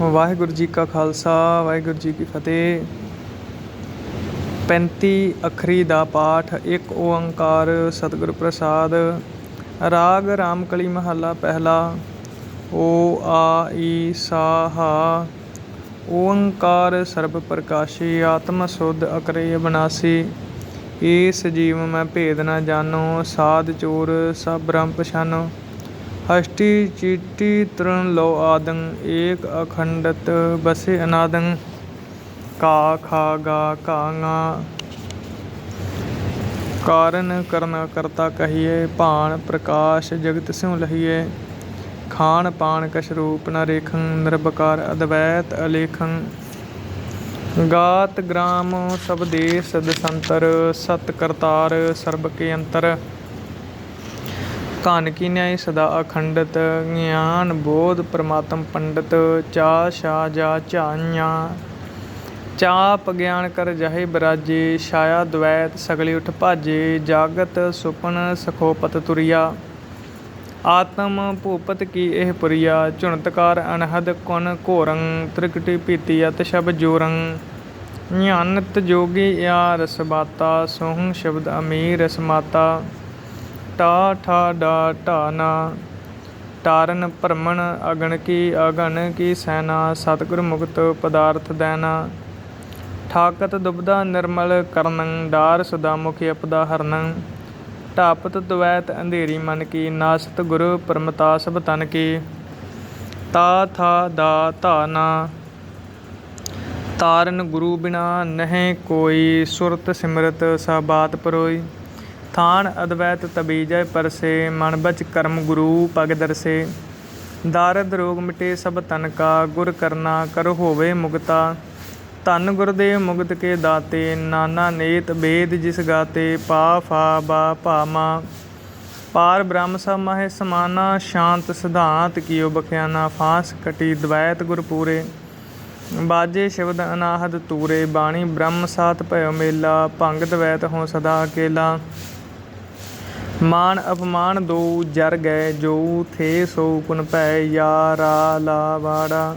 ਵਾਹਿਗੁਰੂ ਜੀ ਕਾ ਖਾਲਸਾ, ਵਾਹਿਗੁਰੂ ਜੀ ਕੀ ਫਤਿਹ। 35 ਅੱਖਰੀ ਦਾ ਪਾਠ, ਇੱਕ ਓੰਕਾਰ ਸਤਿਗੁਰ ਪ੍ਰਸਾਦ। ਰਾਗ ਰਾਮਕਲੀ ਮਹੱਲਾ ਪਹਿਲਾ, ਓ ਆ ਈ ਸਾ ਓੰਕਾਰ ਸਰਬ ਪ੍ਰਕਾਸ਼ੀ, ਆਤਮ ਸੁਧ ਅਕਰੇ ਬਨਾਸੀ। ਏ ਸਜੀਵ ਮੈਂ ਭੇਦ ਨਾ ਜਾਣੋ, ਸਾਧ ਚੋਰ ਸਭ ਬ੍ਰਹਮ ਪਛਾਨੋ। ਹਸ਼ਟੀ ਚੀਟੀ ਤ੍ਰਣ ਲੋ ਆਦੰ, ਏਕ ਅਖੰਡਤ ਬਸੇ ਅਨਾਦੰ। ਕਾ ਖਾ ਗਾ ਕਾਂਗਾ ਕਾਰਨ ਕਰਨਾ ਕਰਤਾ ਕਹੀਏ, ਭਾਣ ਪ੍ਰਕਾਸ਼ ਜਗਤ ਸਿਉ ਲਹੀਏ। ਖਾਨ ਪਾਨ ਕਛ ਰੂਪ ਨ ਰੇਖੰ, ਨਿਰਭਕਾਰ ਅਦਵੈਤ ਅਲੇਖੰ। ਗਾਤ ਗ੍ਰਾਮ ਸਭ ਦੇਸ ਦਸੰਤਰ, ਸਤ ਕਰਤਾਰ ਸਰਬ ਕੇ ਅੰਤਰ। ਘਨ ਕੀ ਨਿਆਇ ਸਦਾ ਅਖੰਡਤ, ਗਿਆਨ ਬੋਧ ਪ੍ਰਮਾਤਮ ਪੰਡਤ, ਚਾ ਸ਼ਾ ਜਾ ਝਾਈਆਂ। ਚਾਪ ਗਿਆਨ ਕਰ ਜਹੇ ਬਰਾਜੇ, ਛਾਇਆ ਦ્વੈਤ ਸਗਲੀ ਉਠ ਭਾਜੇ, ਜਾਗਤ ਸੁਪਨ ਸਖੋਪਤ ਤੁਰਿਆ। ਆਤਮ ਭੂਪਤ ਕੀ ਇਹ ਪੁਰੀਆ ਝੁਣਤਕਾਰ ਅਨਹਦ ਕੁਨ ਘੋਰੰ, ਤ੍ਰਿਕਟੀ ਪੀਤੀ ਅਤ ਸ਼ਬ ਜੋਰੰ। ਨਿਆਨਤ ਜੋਗੀ ਆ ਰਸਬਾਤਾ ਸੋਹੰ ਸ਼ਬਦ ਅਮੀਰ ਰਸਮਾਤਾ ਟਾ ਠਾ ਡਾ ਢਾ ਨਾ। ਟਾਰਨ ਭਰਮਣ ਅਗਣ ਕੀ ਅਗਣ ਕੀ ਸੈਨਾ ਸਤਿਗੁਰ ਮੁਕਤ ਪਦਾਰਥ ਦੇਨਾ। ਠਾਕਤ ਦੁਬਦਾ ਨਿਰਮਲ ਕਰਨੰ, ਡਾਰ ਸਦਾ ਮੁਖ ਅਪਦਾ ਹਰਨੰ। ਢਾਪਤ ਦਵੈਤ ਅੰਧੇਰੀ ਮਨ ਕੀ, ਨਾਸਤ ਗੁਰ ਪਰਮਤਾ ਸਭ ਤਨ ਕੀ। ਤਾ ਥਾ ਦਾ ਧਾ ਨਾ। ਤਾਰਨ ਗੁਰੂ ਬਿਨਾ ਨਹਿ ਕੋਈ, ਸੁਰਤ ਸਿਮਰਤ ਸਾ ਬਾਤ ਪਰੋਈ। ਥਾਨ ਅਦਵੈਤ ਤਬੀਜੈ ਪਰਸੇ, ਮਨ ਬਚ ਕਰਮ ਗੁਰੂ ਪਗ ਦਰਸੇ। ਦਾਰਦ ਰੋਗ ਮਿਟੇ ਸਭ ਤਨ ਕਾ, ਗੁਰ ਕਰਨਾ ਕਰ ਹੋਵੇ ਮੁਕਤਾ। ਧੰਨ ਗੁਰਦੇਵ ਮੁਗਤ ਕੇ ਦਾਤੇ, ਨਾਨਾ ਨੇਤ ਬੇਦ ਜਿਸ ਗਾਤੇ, ਪਾ ਫਾ ਬਾ ਭਾਮਾ। ਪਾਰ ਬ੍ਰਹਮ ਸਭ ਮਹਿ ਸਮਾਨਾ, ਸ਼ਾਂਤ ਸਿਧਾਂਤ ਕੀਓ ਬਖਿਆਨਾ, ਫਾਂਸ ਕਟੀ ਦਵੈਤ ਗੁਰ ਪੂਰੇ। ਬਾਜੇ ਸ਼ਬਦ ਅਨਾਹਦ ਤੂਰੇ, ਬਾਣੀ ਬ੍ਰਹਮ ਸਾਤ ਭਇਓ ਮੇਲਾ, ਭੰਗ ਦਵੈਤ ਹੋ ਸਦਾ ਅਕੇਲਾ। ਮਾਨ ਅਪਮਾਨ ਦੋ ਜਰ ਗਏ, ਜੋ ਥੇ ਸੋ ਕੁਨ ਭੈ, ਯਾਰਾ ਲਾ ਵਾੜਾ।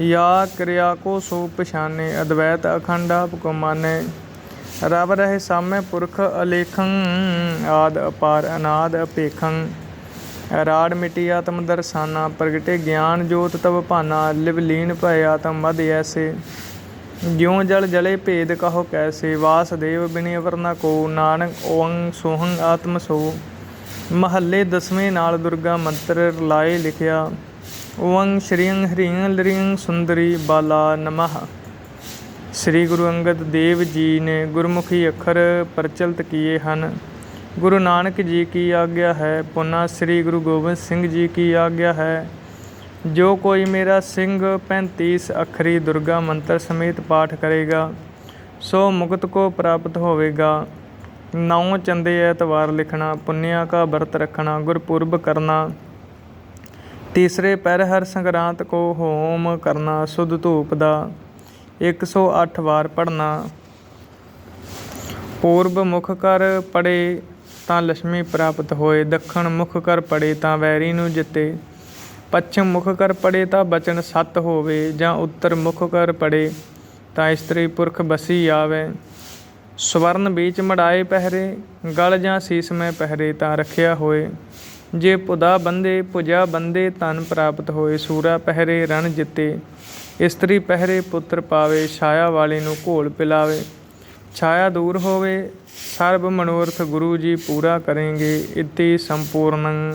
ਯਾ ਕਿਰਿਆ ਕੋ ਸੋ ਪਛਾਨੇ, ਅਦਵੈਤ ਅਖੰਡਾ ਆਪ ਕੋ ਮਾਨੇ। ਰਬ ਰਹੇ ਸਾਮੇ ਪੁਰਖ ਅਲੇਖੰ, ਆਦ ਅਪਾਰ ਅਨਾਦ ਅਪੇਖੰ। ਰਾੜ ਮਿਟੀ ਆਤਮ ਦਰਸਾਨਾ, ਪ੍ਰਗਟੇ ਗਿਆਨ ਜੋਤ ਤਬ ਭਾਨਾ, ਲਿਵ ਲੀਨ ਭੈ ਆਤਮ ਮਦ ਐਸੇ। ਜਿਉ ਜਲ ਜਲੇ ਭੇਦ ਕਹੋ ਕੈਸੇ, ਵਾਸਦੇਵ ਬਿਨਿ ਵਰਨਾ ਕੋ, ਨਾਨਕ ਓੰ ਸੋਹੰ ਆਤਮ ਸੋ। ਮਹੱਲੇ ਦਸਵੇਂ ਨਾਲ ਦੁਰਗਾ ਮੰਤਰ ਲਾਏ ਲਿਖਿਆ, ਓੰ ਸ਼੍ਰੀੰ ਹਰੀੰ ਲਰੀੰ ਸੁੰਦਰੀ ਬਾਲਾ ਨਮਹ ਸ੍ਰੀ ਗੁਰੂ ਅੰਗਦ ਦੇਵ ਜੀ ਨੇ ਗੁਰਮੁਖੀ ਅੱਖਰ ਪ੍ਰਚਲਿਤ ਕੀਏ ਹਨ। ਗੁਰੂ ਨਾਨਕ ਜੀ ਕੀ ਆਗਿਆ ਹੈ? ਪੁਨਾ ਸ੍ਰੀ ਗੁਰੂ ਗੋਬਿੰਦ ਸਿੰਘ ਜੀ ਕੀ ਆਗਿਆ ਹੈ? ਜੋ ਕੋਈ ਮੇਰਾ ਸਿੰਘ 35 ਅੱਖਰੀ ਦੁਰਗਾ ਮੰਤਰ ਸਮੇਤ ਪਾਠ ਕਰੇਗਾ, ਸੋ ਮੁਕਤ ਕੋ ਪ੍ਰਾਪਤ ਹੋਵੇਗਾ। ਨੌ ਚੰਦੇ ਐਤਵਾਰ ਲਿਖਣਾ, ਪੁੰਨਿਆ ਕਾ ਵਰਤ ਰੱਖਣਾ, ਗੁਰਪੁਰਬ ਕਰਨਾ। ਤੀਸਰੇ ਪੈਰ ਹਰ ਸੰਗਰਾਂਤ ਕੋ ਹੋਮ ਕਰਨਾ, ਸੁਧ ਧੂਪ ਦਾ। 108 ਵਾਰ ਪੜਨਾ ਪੂਰਬ ਮੁਖ ਕਰ ਪੜੇ ਤਾਂ ਲక్ష్ਮੀ ਪ੍ਰਾਪਤ ਹੋਏ, ਦੱਖਣ ਮੁਖ ਕਰ ਪੜੇ ਤਾਂ ਵੈਰੀ ਨੂੰ ਜਿੱਤੇ। ਪੱਛਮ ਮੁਖ ਕਰ ਪੜੇ ਤਾਂ ਬਚਨ ਸਤ ਹੋਵੇ ਜਾਂ ਉੱਤਰ ਮੁਖ ਕਰ ਪੜੇ, ਤਾਂ ਇਸਤਰੀ ਪੁਰਖ ਬਸੀ ਆਵੇ। ਸਵਰਨ ਵਿੱਚ ਮੜਾਏ ਪਹਿਰੇ, ਗਲ ਜਾਂ ਸੀਸ ਮੈਂ ਪਹਿਰੇ ਤਾਂ ਰੱਖਿਆ ਹੋਏ। ਜੇ ਪੁਦਾ ਬੰਦੇ, ਪੁਜਾ ਬੰਦੇ ਤਨ ਪ੍ਰਾਪਤ ਹੋਏ, ਸੂਰਾ ਪਹਿਰੇ ਰਣ ਜਿੱਤੇ। ਇਸਤਰੀ ਪਹਿਰੇ ਪੁੱਤਰ ਪਾਵੇ, ਛਾਇਆ ਵਾਲੇ ਨੂੰ ਘੋਲ ਪਿਲਾਵੇ। ਛਾਇਆ ਦੂਰ ਹੋਵੇ, ਸਰਬ ਮਨੋਰਥ ਗੁਰੂ ਜੀ ਪੂਰਾ ਕਰਨਗੇ ਇਤੀ ਸੰਪੂਰਨੰ